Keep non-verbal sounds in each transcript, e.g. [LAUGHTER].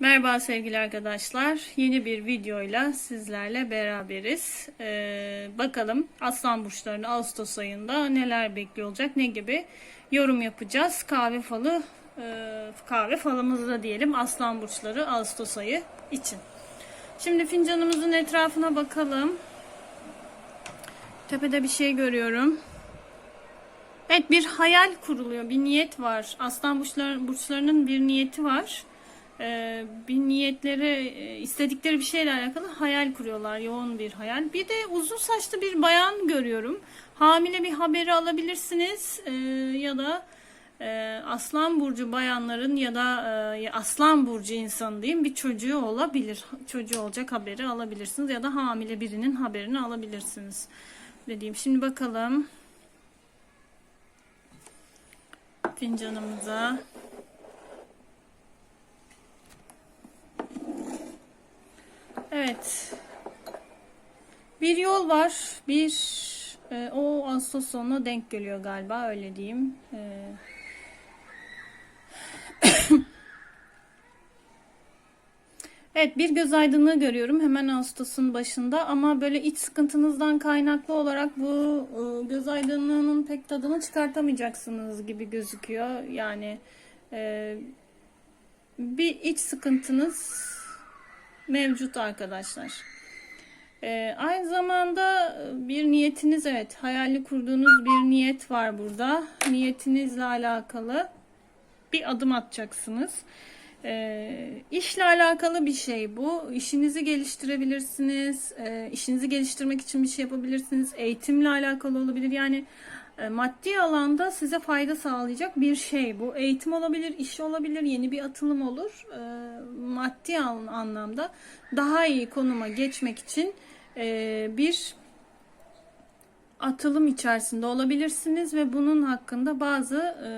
Merhaba sevgili arkadaşlar. Yeni bir videoyla sizlerle beraberiz. Ee, bakalım Aslan burçlarını Ağustos ayında neler bekliyor olacak, ne gibi yorum yapacağız. Kahve falı, e, kahve falımızda diyelim Aslan burçları Ağustos ayı için. Şimdi fincanımızın etrafına bakalım. Tepede bir şey görüyorum. Evet bir hayal kuruluyor, bir niyet var. Aslan burçlar, burçlarının bir niyeti var. Ee, bir niyetleri, e, istedikleri bir şeyle alakalı hayal kuruyorlar, yoğun bir hayal. Bir de uzun saçlı bir bayan görüyorum. Hamile bir haberi alabilirsiniz Ee, ya da e, Aslan burcu bayanların ya da e, Aslan burcu insan diyeyim bir çocuğu olabilir. Çocuğu olacak haberi alabilirsiniz ya da hamile birinin haberini alabilirsiniz. Dediğim. Şimdi bakalım fincanımıza. Evet. Bir yol var. Bir e, o Ağustos sonuna denk geliyor galiba öyle diyeyim. E, Evet bir göz aydınlığı görüyorum hemen Ağustos'un başında ama böyle iç sıkıntınızdan kaynaklı olarak bu e, göz aydınlığının pek tadını çıkartamayacaksınız gibi gözüküyor. Yani e, bir iç sıkıntınız mevcut arkadaşlar. E, aynı zamanda bir niyetiniz evet hayali kurduğunuz bir niyet var burada. Niyetinizle alakalı bir adım atacaksınız. E, işle alakalı bir şey bu. İşinizi geliştirebilirsiniz. E, işinizi geliştirmek için bir şey yapabilirsiniz. Eğitimle alakalı olabilir. Yani maddi alanda size fayda sağlayacak bir şey bu. Eğitim olabilir, iş olabilir, yeni bir atılım olur. E, maddi an- anlamda daha iyi konuma geçmek için e, bir atılım içerisinde olabilirsiniz ve bunun hakkında bazı e,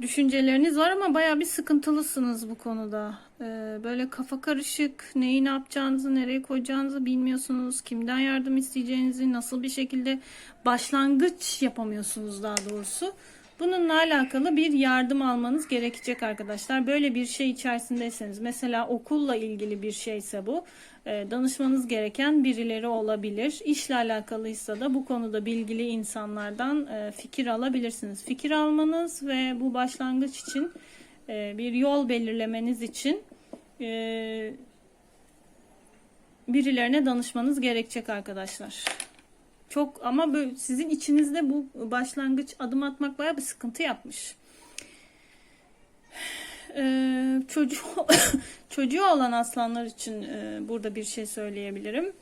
düşünceleriniz var ama baya bir sıkıntılısınız bu konuda. Ee, böyle kafa karışık, neyi ne yapacağınızı, nereye koyacağınızı bilmiyorsunuz. Kimden yardım isteyeceğinizi, nasıl bir şekilde başlangıç yapamıyorsunuz daha doğrusu. Bununla alakalı bir yardım almanız gerekecek arkadaşlar. Böyle bir şey içerisindeyseniz mesela okulla ilgili bir şeyse bu e, danışmanız gereken birileri olabilir. İşle alakalıysa da bu konuda bilgili insanlardan e, fikir alabilirsiniz. Fikir almanız ve bu başlangıç için e, bir yol belirlemeniz için birilerine danışmanız gerekecek arkadaşlar. Çok ama böyle sizin içinizde bu başlangıç adım atmak bayağı bir sıkıntı yapmış. Ee, çocuğu [COUGHS] çocuğu olan aslanlar için e, burada bir şey söyleyebilirim.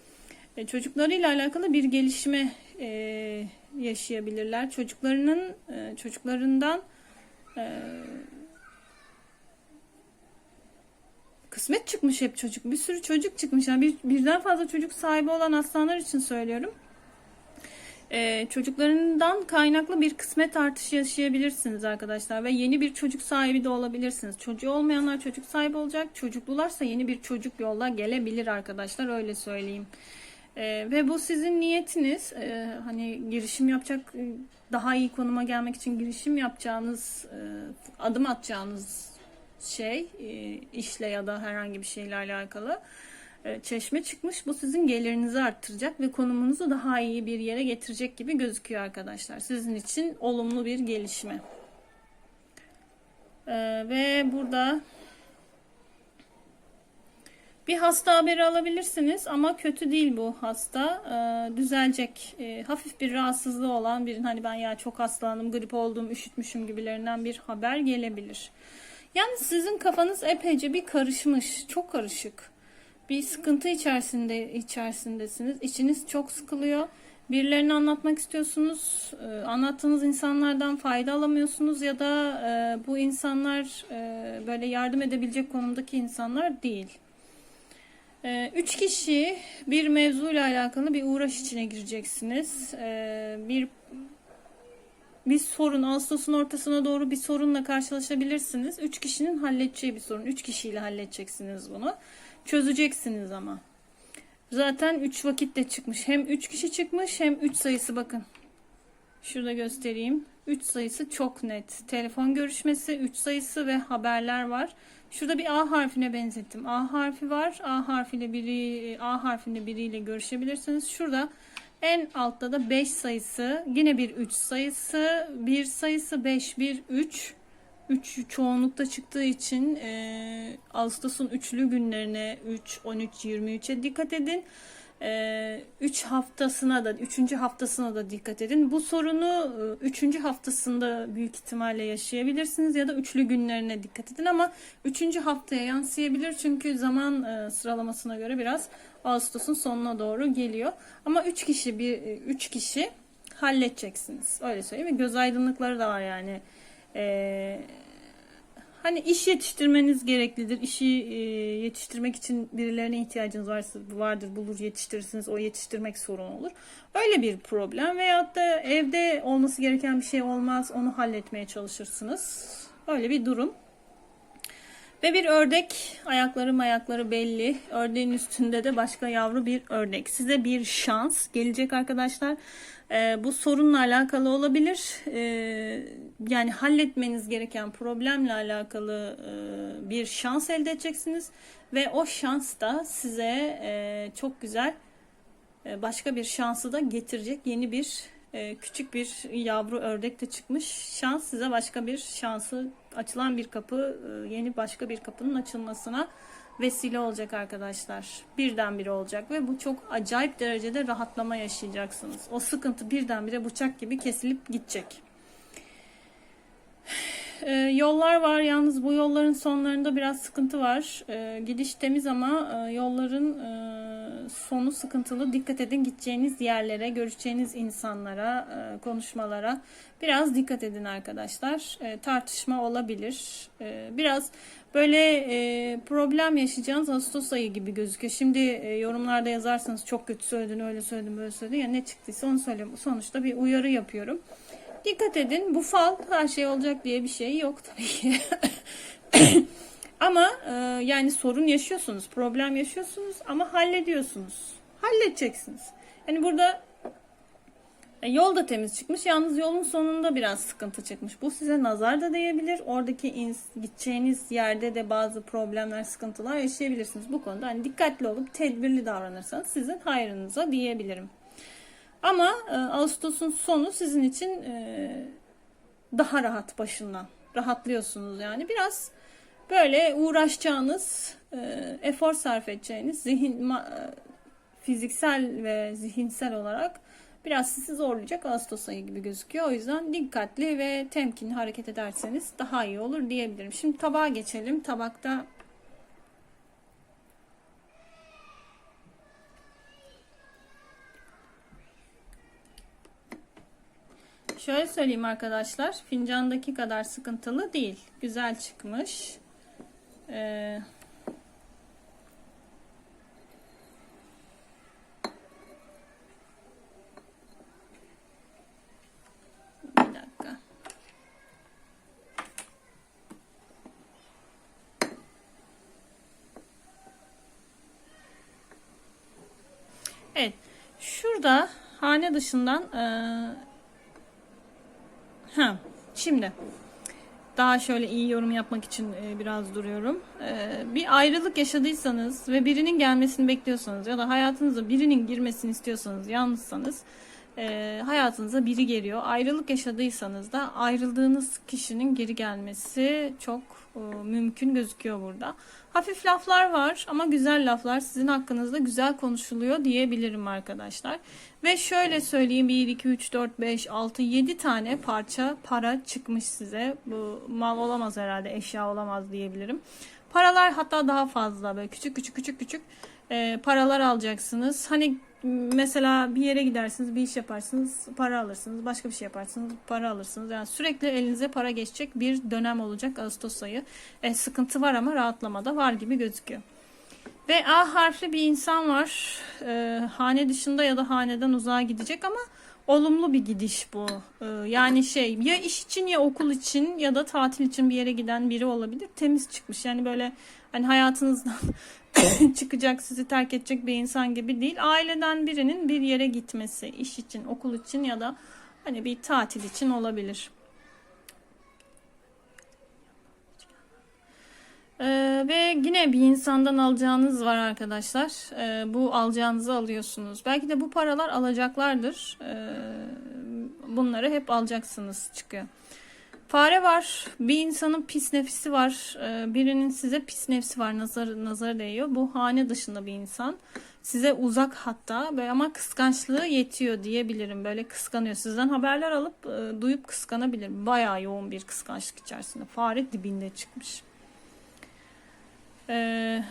E, çocuklarıyla alakalı bir gelişme e, yaşayabilirler. Çocuklarının e, çocuklarından e, kısmet çıkmış hep çocuk. Bir sürü çocuk çıkmış. Yani bir, birden fazla çocuk sahibi olan aslanlar için söylüyorum e, çocuklarından kaynaklı bir kısmet artışı yaşayabilirsiniz arkadaşlar ve yeni bir çocuk sahibi de olabilirsiniz. Çocuğu olmayanlar çocuk sahibi olacak. Çocuklularsa yeni bir çocuk yolla gelebilir arkadaşlar öyle söyleyeyim. E, ve bu sizin niyetiniz. E, hani girişim yapacak daha iyi konuma gelmek için girişim yapacağınız e, adım atacağınız şey e, işle ya da herhangi bir şeyle alakalı. E, çeşme çıkmış. Bu sizin gelirinizi arttıracak ve konumunuzu daha iyi bir yere getirecek gibi gözüküyor arkadaşlar. Sizin için olumlu bir gelişme. Ee, ve burada bir hasta haberi alabilirsiniz ama kötü değil bu hasta. Ee, düzelecek. Ee, hafif bir rahatsızlığı olan birinin hani ben ya çok hastalandım, grip oldum, üşütmüşüm gibilerinden bir haber gelebilir. Yani sizin kafanız epeyce bir karışmış. Çok karışık bir sıkıntı içerisinde içerisindesiniz. İçiniz çok sıkılıyor. Birilerini anlatmak istiyorsunuz. E, anlattığınız insanlardan fayda alamıyorsunuz ya da e, bu insanlar e, böyle yardım edebilecek konumdaki insanlar değil. E, üç kişi bir mevzuyla alakalı bir uğraş içine gireceksiniz. E, bir bir sorun Ağustos'un ortasına doğru bir sorunla karşılaşabilirsiniz. Üç kişinin halledeceği bir sorun. Üç kişiyle halledeceksiniz bunu. Çözeceksiniz ama. Zaten 3 vakitte çıkmış. Hem 3 kişi çıkmış hem 3 sayısı bakın. Şurada göstereyim. 3 sayısı çok net. Telefon görüşmesi 3 sayısı ve haberler var. Şurada bir A harfine benzettim. A harfi var. A harfiyle biri A harfinde biriyle görüşebilirsiniz. Şurada en altta da 5 sayısı, yine bir 3 sayısı, 1 sayısı 5, 1 3. 3 çoğunlukta çıktığı için e, Ağustos'un üçlü günlerine 3, 13, 23'e dikkat edin. 3 haftasına da 3. haftasına da dikkat edin. Bu sorunu 3. haftasında büyük ihtimalle yaşayabilirsiniz ya da üçlü günlerine dikkat edin ama 3. haftaya yansıyabilir çünkü zaman e, sıralamasına göre biraz Ağustos'un sonuna doğru geliyor. Ama 3 kişi bir 3 kişi halledeceksiniz. Öyle söyleyeyim. Göz aydınlıkları da var yani. Eee Hani iş yetiştirmeniz gereklidir. İşi e, yetiştirmek için birilerine ihtiyacınız varsa vardır, bulur yetiştirirsiniz. O yetiştirmek sorun olur. Öyle bir problem veyahut da evde olması gereken bir şey olmaz. Onu halletmeye çalışırsınız. Öyle bir durum. Ve bir ördek ayakları ayakları belli. Ördeğin üstünde de başka yavru bir ördek. Size bir şans gelecek arkadaşlar. Ee, bu sorunla alakalı olabilir. Ee, yani halletmeniz gereken problemle alakalı e, bir şans elde edeceksiniz. Ve o şans da size e, çok güzel e, başka bir şansı da getirecek. Yeni bir küçük bir yavru ördek de çıkmış. Şans size başka bir şansı açılan bir kapı, yeni başka bir kapının açılmasına vesile olacak arkadaşlar. Birdenbire olacak ve bu çok acayip derecede rahatlama yaşayacaksınız. O sıkıntı birdenbire bıçak gibi kesilip gidecek. [SIGHS] E, yollar var yalnız bu yolların sonlarında biraz sıkıntı var. E, gidiş temiz ama e, yolların e, sonu sıkıntılı. Dikkat edin gideceğiniz yerlere, görüşeceğiniz insanlara, e, konuşmalara biraz dikkat edin arkadaşlar. E, tartışma olabilir. E, biraz böyle e, problem yaşayacağınız Ağustos ayı gibi gözüküyor. Şimdi e, yorumlarda yazarsanız çok kötü söyledin, öyle söyledin, böyle söyledin. Ya ne çıktıysa onu söyleyeyim. Sonuçta bir uyarı yapıyorum. Dikkat edin bu fal her şey olacak diye bir şey yok tabii ki. [COUGHS] [COUGHS] ama e, yani sorun yaşıyorsunuz, problem yaşıyorsunuz ama hallediyorsunuz. Halledeceksiniz. Yani burada e, yol da temiz çıkmış. Yalnız yolun sonunda biraz sıkıntı çıkmış. Bu size nazar da değebilir. Oradaki ins- gideceğiniz yerde de bazı problemler, sıkıntılar yaşayabilirsiniz. Bu konuda hani dikkatli olup tedbirli davranırsanız sizin hayrınıza diyebilirim. Ama e, Ağustos'un sonu sizin için e, daha rahat başından. Rahatlıyorsunuz yani. Biraz böyle uğraşacağınız, e, efor sarf edeceğiniz, zihin, e, fiziksel ve zihinsel olarak biraz sizi zorlayacak Ağustos ayı gibi gözüküyor. O yüzden dikkatli ve temkinli hareket ederseniz daha iyi olur diyebilirim. Şimdi tabağa geçelim. Tabakta Şöyle söyleyeyim arkadaşlar. Fincandaki kadar sıkıntılı değil. Güzel çıkmış. Ee. Evet. Şurada hane dışından eee Ha, şimdi daha şöyle iyi yorum yapmak için e, biraz duruyorum. E, bir ayrılık yaşadıysanız ve birinin gelmesini bekliyorsanız ya da hayatınıza birinin girmesini istiyorsanız, yalnızsanız e, hayatınıza biri geliyor. Ayrılık yaşadıysanız da ayrıldığınız kişinin geri gelmesi çok mümkün gözüküyor burada. Hafif laflar var ama güzel laflar sizin hakkınızda güzel konuşuluyor diyebilirim arkadaşlar. Ve şöyle söyleyeyim 1, 2, 3, 4, 5, 6, 7 tane parça para çıkmış size. Bu mal olamaz herhalde eşya olamaz diyebilirim. Paralar hatta daha fazla böyle küçük küçük küçük küçük e, paralar alacaksınız. Hani mesela bir yere gidersiniz, bir iş yaparsınız, para alırsınız, başka bir şey yaparsınız, para alırsınız. Yani sürekli elinize para geçecek bir dönem olacak Ağustos ayı. E, sıkıntı var ama rahatlama da var gibi gözüküyor. Ve A harfli bir insan var. E, hane dışında ya da haneden uzağa gidecek ama olumlu bir gidiş bu. E, yani şey ya iş için ya okul için ya da tatil için bir yere giden biri olabilir. Temiz çıkmış. Yani böyle hani hayatınızdan [LAUGHS] [COUGHS] çıkacak, sizi terk edecek bir insan gibi değil. Aileden birinin bir yere gitmesi, iş için, okul için ya da hani bir tatil için olabilir. Ee, ve yine bir insandan alacağınız var arkadaşlar. Ee, bu alacağınızı alıyorsunuz. Belki de bu paralar alacaklardır. Ee, bunları hep alacaksınız çıkıyor. Fare var. Bir insanın pis nefsi var. Ee, birinin size pis nefsi var. Nazar, nazara değiyor. Bu hane dışında bir insan. Size uzak hatta böyle ama kıskançlığı yetiyor diyebilirim. Böyle kıskanıyor. Sizden haberler alıp e, duyup kıskanabilir. Bayağı yoğun bir kıskançlık içerisinde. Fare dibinde çıkmış. Ee,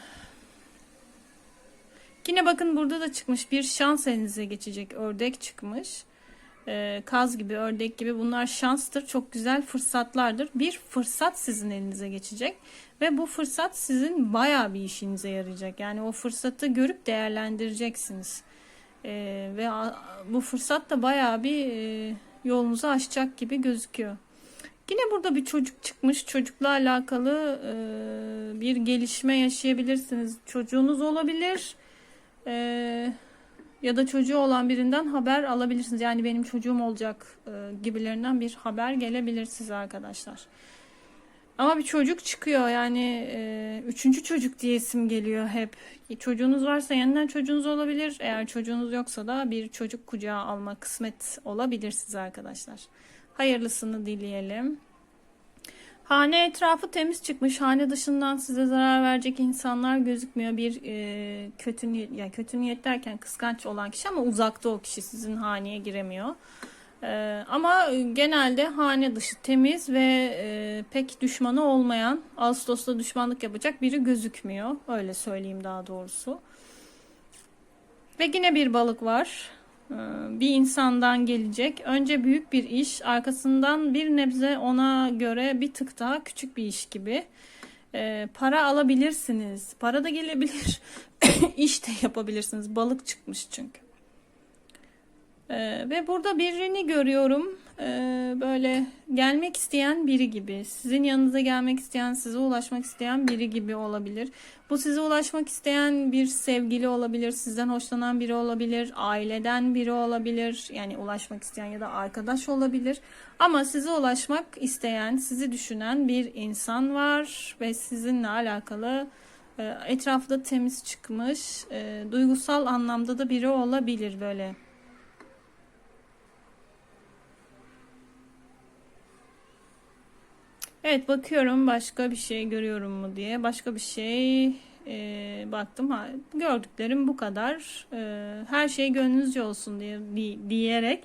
yine bakın burada da çıkmış. Bir şans elinize geçecek. Ördek çıkmış e, kaz gibi, ördek gibi bunlar şanstır. Çok güzel fırsatlardır. Bir fırsat sizin elinize geçecek ve bu fırsat sizin bayağı bir işinize yarayacak. Yani o fırsatı görüp değerlendireceksiniz. E, ve a, bu fırsat da bayağı bir e, yolunuzu açacak gibi gözüküyor. Yine burada bir çocuk çıkmış. Çocukla alakalı e, bir gelişme yaşayabilirsiniz. Çocuğunuz olabilir. Eee ya da çocuğu olan birinden haber alabilirsiniz. Yani benim çocuğum olacak e, gibilerinden bir haber gelebilir size arkadaşlar. Ama bir çocuk çıkıyor yani e, üçüncü çocuk diye isim geliyor hep. Çocuğunuz varsa yeniden çocuğunuz olabilir. Eğer çocuğunuz yoksa da bir çocuk kucağa alma kısmet olabilir size arkadaşlar. Hayırlısını dileyelim. Hane etrafı temiz çıkmış. Hane dışından size zarar verecek insanlar gözükmüyor. Bir e, kötü niyet, yani kötü niyet derken kıskanç olan kişi ama uzakta o kişi sizin haneye giremiyor. E, ama genelde hane dışı temiz ve e, pek düşmanı olmayan, Ağustos'ta düşmanlık yapacak biri gözükmüyor. Öyle söyleyeyim daha doğrusu. Ve yine bir balık var. Ee, bir insandan gelecek. Önce büyük bir iş, arkasından bir nebze ona göre bir tık daha küçük bir iş gibi. Ee, para alabilirsiniz. Para da gelebilir. [COUGHS] iş de yapabilirsiniz. Balık çıkmış çünkü. Ee, ve burada birini görüyorum. Ee, böyle gelmek isteyen biri gibi. Sizin yanınıza gelmek isteyen, size ulaşmak isteyen biri gibi olabilir. Bu size ulaşmak isteyen bir sevgili olabilir, sizden hoşlanan biri olabilir, aileden biri olabilir. Yani ulaşmak isteyen ya da arkadaş olabilir. Ama size ulaşmak isteyen, sizi düşünen bir insan var ve sizinle alakalı e, etrafı da temiz çıkmış. E, duygusal anlamda da biri olabilir böyle Evet bakıyorum başka bir şey görüyorum mu diye. Başka bir şey e, baktım. Ha, gördüklerim bu kadar. E, her şey gönlünüzce olsun diye di, diyerek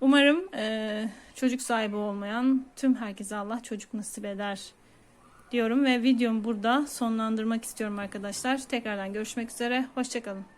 umarım e, çocuk sahibi olmayan tüm herkese Allah çocuk nasip eder diyorum ve videomu burada sonlandırmak istiyorum arkadaşlar. Tekrardan görüşmek üzere. Hoşçakalın.